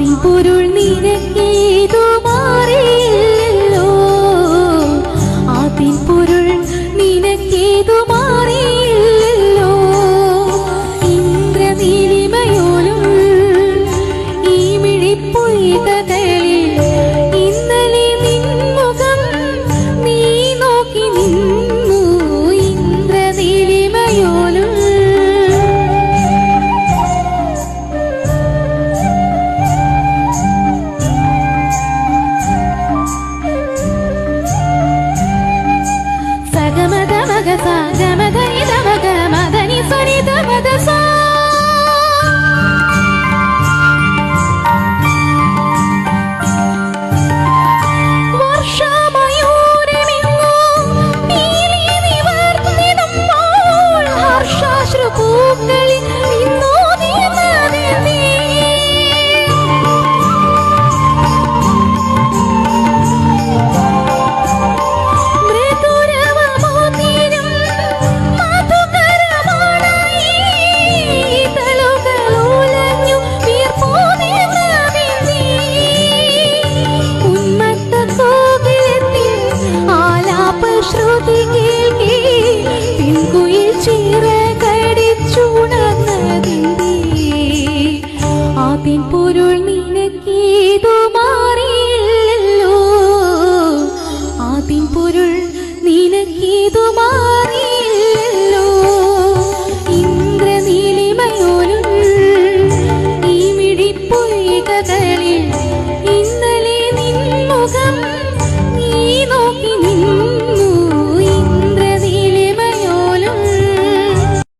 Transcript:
അതിൻ പൊരുൾ നിനക്കേതു മാറിയില്ലല്ലോ? അതിൻ പൊരുൾ നിനക്കേതു മാറിയില്ലല്ലോ? ഇന്ദ്രനീലിമയോലും ഈ മിഴിപ്പൊയ്കതേ pintu